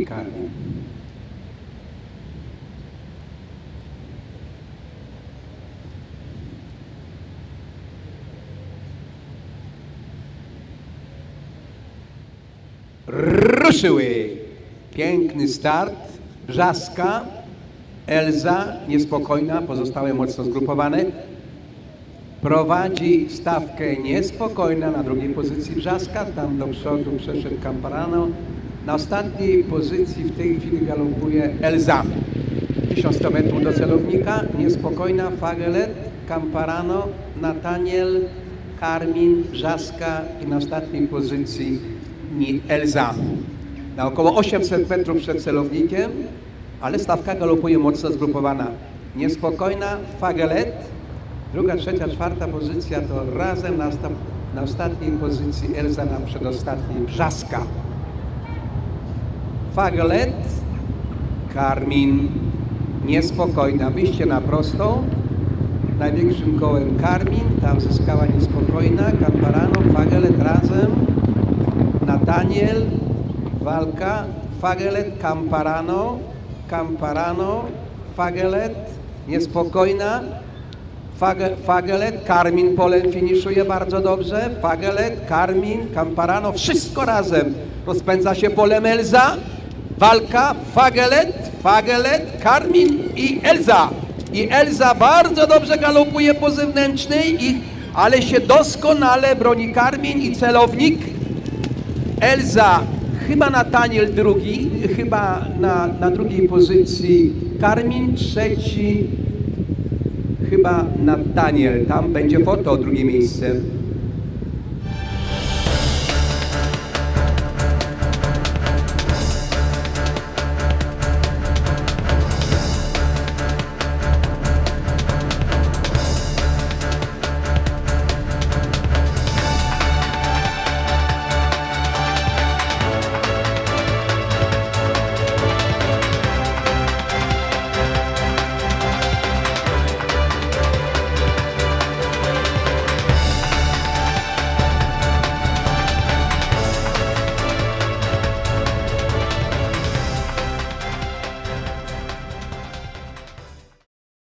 i Karmin. Ruszyły! Piękny start. Brzaska, Elza, niespokojna, pozostałe mocno zgrupowane. Prowadzi stawkę niespokojna na drugiej pozycji Brzaska, tam do przodu przeszedł Camparano. Na ostatniej pozycji w tej chwili galopuje Elza. 1100 metrów do celownika, niespokojna Fagelet, Camparano, Nataniel, Karmin, Brzaska i na ostatniej pozycji Elza. Na około 800 metrów przed celownikiem, ale stawka galopuje mocno zgrupowana. Niespokojna Fagelet, druga, trzecia, czwarta pozycja to razem na, na ostatniej pozycji Elza, na przedostatniej Brzaska. Fagelet, Karmin, niespokojna, wyjście na prostą, największym kołem Karmin, tam zyskała niespokojna, Camparano, Fagelet razem, Nataniel, walka, Fagelet, Camparano, Camparano, Fagelet, niespokojna, Fage, Fagelet, Karmin polem finiszuje bardzo dobrze, Fagelet, Karmin, Camparano, wszystko razem. Rozpędza się polem Elza, walka, Fagelet, Fagelet, Karmin i Elza. I Elza bardzo dobrze galopuje po zewnętrznej, ale się doskonale broni Karmin i celownik Elza, chyba Nataniel drugi, chyba na, na drugiej pozycji Karmin, trzeci chyba Nataniel, tam będzie foto, drugie miejsce.